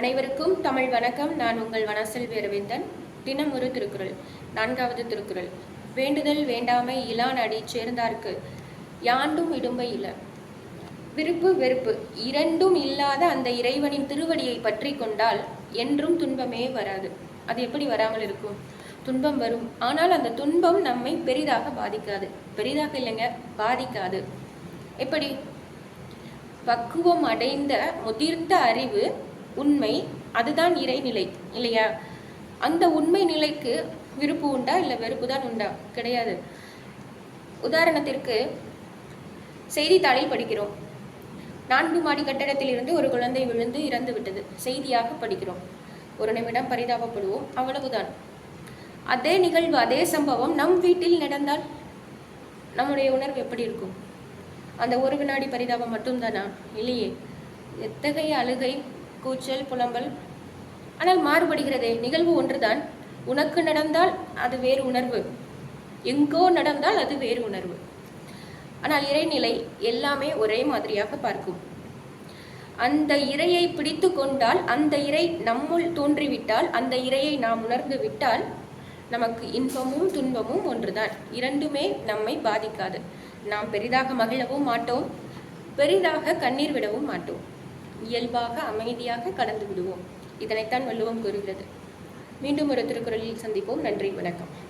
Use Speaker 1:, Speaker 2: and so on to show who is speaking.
Speaker 1: அனைவருக்கும் தமிழ் வணக்கம். நான் உங்கள் வனசெல்வி அரவிந்தன் தினம் ஒரு திருக்குறள் நான்காவது திருக்குறள். வேண்டுதல் வேண்டாமை இலான் அடி சேர்ந்தார்க்கு யாண்டும் இடும்பை இல விருப்பு வெறுப்பு இரண்டும் இல்லாத அந்த இறைவனின் திருவடியை பற்றி கொண்டால் என்றும் துன்பமே வராது. அது எப்படி வராமல் இருக்கும்? துன்பம் வரும். ஆனால் அந்த துன்பம் நம்மை பெரிதாக பாதிக்காது. பெரிதாக இல்லைங்க பாதிக்காது. எப்படி? பக்குவம் அடைந்த முதிர்ந்த அறிவு உண்மை அதுதான் இறைநிலை இல்லையா? அந்த உண்மை நிலைக்கு விருப்பு உண்டா இல்லை வெறுப்பு தான் உண்டா? கிடையாது. உதாரணத்திற்கு செய்தித்தாளில் படிக்கிறோம். நான்கு மாடி கட்டடத்தில் இருந்து ஒரு குழந்தை விழுந்து இறந்து விட்டது. செய்தியாக படிக்கிறோம். ஒரு நிமிடம் பரிதாபப்படுவோம். அவ்வளவுதான். அதே நிகழ்வு அதே சம்பவம் நம் வீட்டில் நடந்தால் நம்முடைய உணர்வு எப்படி இருக்கும்? அந்த ஒரு வினாடி பரிதாபம் மட்டும்தானா? இல்லையே. எத்தகைய அழுகை கூச்சல் புலம்பல். ஆனால் மாறுபடுகிறதே நிகழ்வு ஒன்றுதான். உனக்கு நடந்தால் அது வேறு உணர்வு. எங்கோ நடந்தால் அது வேறு உணர்வு. ஆனால் இறைநிலை எல்லாமே ஒரே மாதிரியாக பார்க்கும். அந்த இறையை பிடித்து கொண்டால் அந்த இறை நம்முள் தோன்றிவிட்டால் அந்த இறையை நாம் உணர்ந்து விட்டால் நமக்கு இன்பமும் துன்பமும் ஒன்றுதான். இரண்டுமே நம்மை பாதிக்காது. நாம் பெரிதாக மகிழவும் மாட்டோம். பெரிதாக கண்ணீர் விடவும் மாட்டோம். இயல்பாக அமைதியாக கடந்து விடுவோம் இதனைத்தான் வள்ளுவம் கூறுகிறது. மீண்டும் ஒரு திருக்குறளில் சந்திப்போம். நன்றி. வணக்கம்.